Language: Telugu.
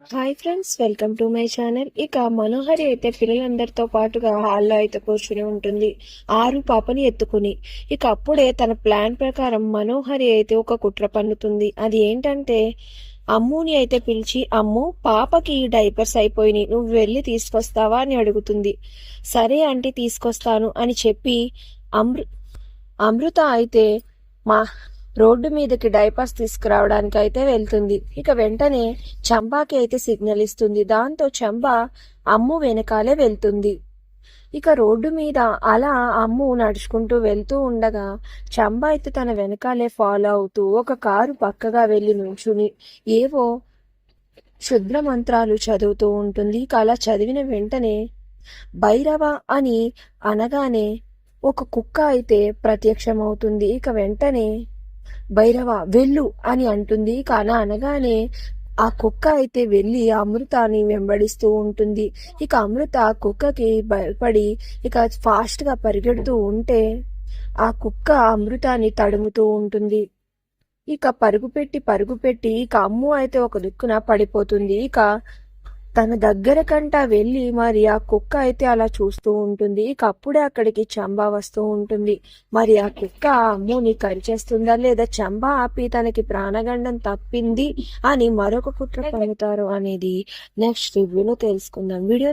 Hi friends welcome to my channel ఇక మనోహరి అయితే పిల్లలందరితో పాటుగా హాల్లో అయితే కూర్చుని ఉంటుంది. ఆరు పాపని ఎత్తుకుని. ఇక అప్పుడే తన ప్లాన్ ప్రకారం మనోహరి అయితే ఒక కుట్ర పన్నుతుంది. అది ఏంటంటే అమ్ముని అయితే పిలిచి అమ్ము పాపకి డైపర్స్ అయిపోయినాయి. నువ్వు వెళ్ళి తీసుకొస్తావా? అని అడుగుతుంది. సరే అంటే తీసుకొస్తాను అని చెప్పి అమృ అమృత అయితే మా రోడ్డు మీదకి డైపాస్ తీసుకురావడానికి అయితే వెళ్తుంది. ఇక వెంటనే చంబాకి అయితే సిగ్నల్ ఇస్తుంది. దాంతో చంబా అమ్ము వెనకాలే వెళ్తుంది. ఇక రోడ్డు మీద అలా అమ్ము నడుచుకుంటూ వెళ్తూ ఉండగా చంబా అయితే తన వెనకాలే ఫాలో అవుతూ ఒక కారు పక్కగా వెళ్ళి నుంచుని ఏవో శుద్ర మంత్రాలు చదువుతూ ఉంటుంది. ఇక అలా చదివిన వెంటనే భైరవ అని అనగానే ఒక కుక్క అయితే ప్రత్యక్షమవుతుంది. ఇక వెంటనే భైరవ వెళ్ళు అని అంటుంది. ఇక అనగానే ఆ కుక్క అయితే వెళ్ళి అమృతాన్ని వెంబడిస్తూ ఉంటుంది. ఇక అమృత కుక్కకి భయపడి ఇక ఫాస్ట్గా పరిగెడుతూ ఉంటే ఆ కుక్క అమృతాన్ని తడుముతూ ఉంటుంది. ఇక పరుగు పెట్టి పరుగు పెట్టి ఇక అమ్ము అయితే ఒక దిక్కున పడిపోతుంది. ఇక తన దగ్గర కంట వెళ్ళి మరి ఆ కుక్క అయితే అలా చూస్తూ ఉంటుంది. ఇక అప్పుడే అక్కడికి చంబా వస్తూ ఉంటుంది. మరి ఆ కుక్క ఆ అమ్ముని కరిచేస్తుందా లేదా? చంబా ఆపి తనకి ప్రాణగండం తప్పింది అని మరొక కుట్ర పన్నుతారు అనేది నెక్స్ట్ రివ్యూలో తెలుసుకుందాం. వీడియో